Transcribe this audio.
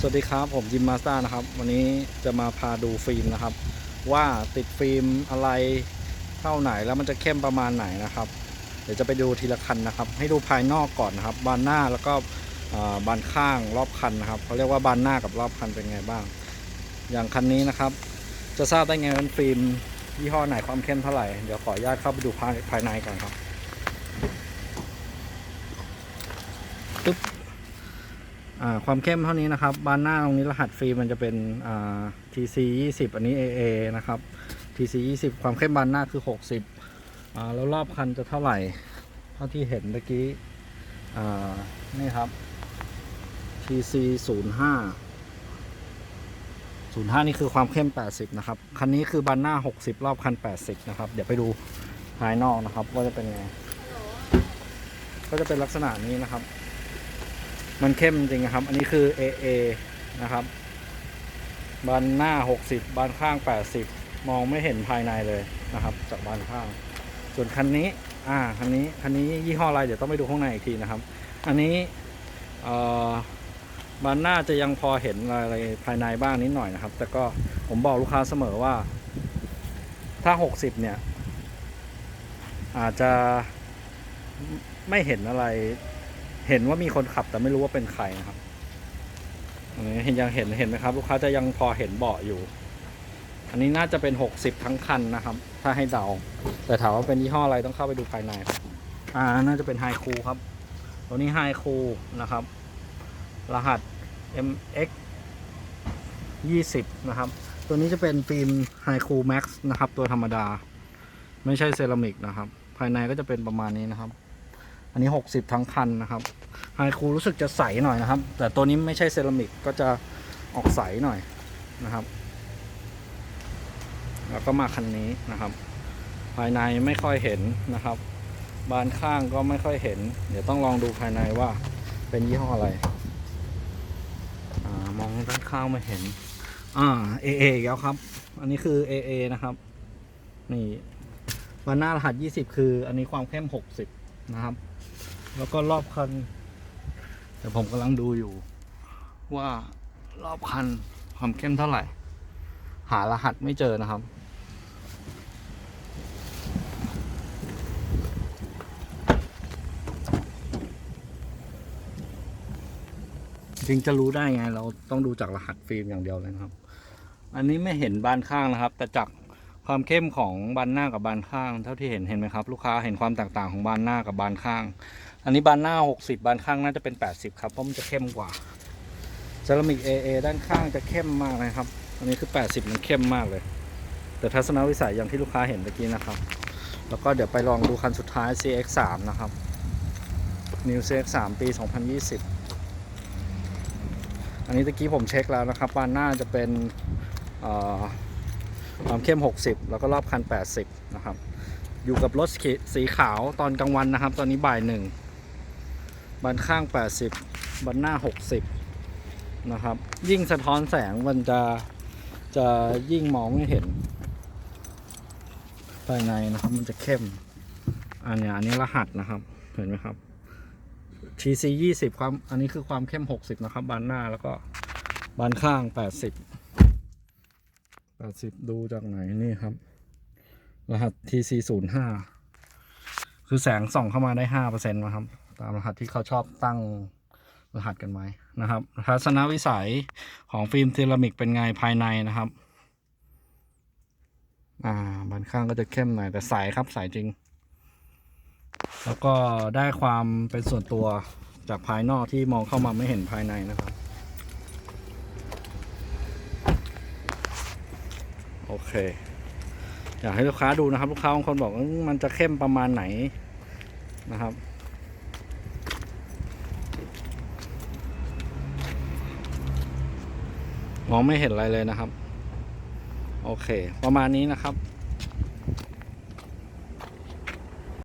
สวัสดีครับผมจิมมาสเตอร์นะครับ วันนี้จะมาพาดูฟิล์มนะครับ ว่าติดฟิล์มอะไรเท่าไหนแล้วมันจะเข้มประมาณไหนนะครับ เดี๋ยวจะไปดูทีละคันนะครับ ให้ดูภายนอกก่อนนะครับ บานหน้าแล้วก็บานข้างรอบคันนะครับเขาเรียกว่าบานหน้ากับรอบคันเป็นไงบ้าง อย่างคันนี้นะครับ จะทราบได้ไงว่าฟิล์มยี่ห้อไหนความเข้มเท่าไหร่เดี๋ยวขออนุญาตเข้าไปดูภายในก่อนครับปึ๊บ ความเข้มเท่านี้นะครับ บานหน้าตรงนี้รหัสฟิล์มมันจะเป็น TC 20 อันนี้ AA นะครับ TC 20 ความเข้มบานหน้าคือ 60อแล้วรอบคันจะเท่าไหร่ เท่าที่เห็นเมื่อกี้นี่ครับ TC 05 05 นี่คือความเข้ม 80 นะครับ คันนี้คือบานหน้า 60 รอบคัน 80 นะครับ เดี๋ยวไปดูภายนอกนะครับ ว่าจะเป็นไง ก็จะเป็นลักษณะนี้นะครับ มันเข้มจริงครับ อันนี้คือ AA นะครับ บานหน้า 60 บานข้าง 80 มองไม่เห็นภายในเลยนะครับ จากบานข้าง ส่วนคันนี้ อ่า คันนี้ คันนี้ยี่ห้ออะไร เดี๋ยวต้องไปดูข้างในอีกทีนะครับ อันนี้เอ่อบานหน้าจะยังพอเห็นอะไรภายในบ้างนิดหน่อยนะครับ แต่ก็ผมบอกลูกค้าเสมอว่า ถ้า 60 เนี่ย อาจจะไม่เห็นอะไร เห็นว่ามีคนขับแต่ไม่รู้ว่าเป็นใครนะครับอันนี้เห็นยังเห็นเห็นไหมครับ ลูกค้าจะยังพอเห็นเบาะอยู่ อันนี้น่าจะเป็น 60 ทั้งคันนะครับ ถ้าให้เดา แต่ถามว่าเป็นยี่ห้ออะไรต้องเข้าไปดูภายในครับอ่าน่าจะเป็นไฮคูครับตัวนี้ไฮคูนะครับ รหัส MX 20 นะครับ ตัวนี้จะเป็นฟิล์มไฮคูแม็กซ์นะครับ ตัวธรรมดา ไม่ใช่เซรามิกนะครับ ภายในก็จะเป็นประมาณนี้นะครับ อันนี้ 60 ทั้งคันนะครับไฮคูรู้สึกจะใสหน่อยนะครับ แต่ตัวนี้ไม่ใช่เซรามิกก็จะออกใสหน่อยนะครับ แล้วก็มาคันนี้นะครับ ภายในไม่ค่อยเห็นนะครับ บานข้างก็ไม่ค่อยเห็น เดี๋ยวต้องลองดูภายในว่าเป็นยี่ห้ออะไรอมองด้านข้างไม่เห็น อ่า AA แล้วครับ อันนี้คือ AA นะครับ นี่บานหน้ารหัส 20 คือ อันนี้ความเข้ม 60 นะครับ แล้วก็รอบคัน แต่ผมกำลังดูอยู่ ว่ารอบคันความเข้มเท่าไหร่ หารหัสไม่เจอนะครับ จริงจะรู้ได้ไง เราต้องดูจากรหัสฟิล์มอย่างเดียวเลยครับ อันนี้ไม่เห็นบานข้างนะครับ แต่จากความเข้มของบานหน้ากับบานข้าง เท่าที่เห็นเห็นไหมครับ ลูกค้าเห็นความแตกต่างของบานหน้ากับบานข้าง อันนี้บานหน้า 60 บานข้างน่าจะเป็น 80 ครับ เพราะมันจะเข้มกว่าเซรามิก AA ด้านข้างจะเข้มมากนะครับ อันนี้คือ 80 มันเข้มมากเลย แต่ทัศนวิสัยอย่างที่ลูกค้าเห็นเมื่อกี้นะครับ แล้วก็เดี๋ยวไปลองดูคันสุดท้าย CX3 นะครับ New CX3 ปี 2020 อันนี้ตะกี้ผมเช็คแล้วนะครับ บานหน้าจะเป็นความเข้ม 60 แล้วก็รอบคัน 80 นะครับ อยู่กับรถสีขาวตอนกลางวันนะครับ ตอนนี้บ่ายหนึ่ง บานข้าง 80บานหน้า 60 นะครับ ยิ่งสะท้อนแสงมันจะจะยิ่งมองไม่เห็น ภายในนะครับมันจะเข้ม อันเนี้ยอันนี้รหัสนะครับ เห็นไหมครับ TC 20 ความ อันนี้คือความเข้ม 60 นะครับ บานหน้าแล้วก็บานข้าง 80 80 ดูจากไหนนี่ครับ รหัส TC 05คือแสงส่องเข้ามาได้ 5%นะครับ ตามรหัสที่เขาชอบตั้งรหัสกันไว้นะครับ ทัศนวิสัยของฟิล์มเซรามิกเป็นไงภายในนะครับ อ่าบานข้างก็จะเข้มหน่อยแต่ใสครับใสจริง แล้วก็ได้ความเป็นส่วนตัวจากภายนอกที่มองเข้ามาไม่เห็นภายในนะครับ โอเค อยากให้ลูกค้าดูนะครับ ลูกค้าบางคนบอกว่ามันจะเข้มประมาณไหนนะครับ มองไม่เห็นอะไรเลยนะครับ โอเค ประมาณนี้นะครับ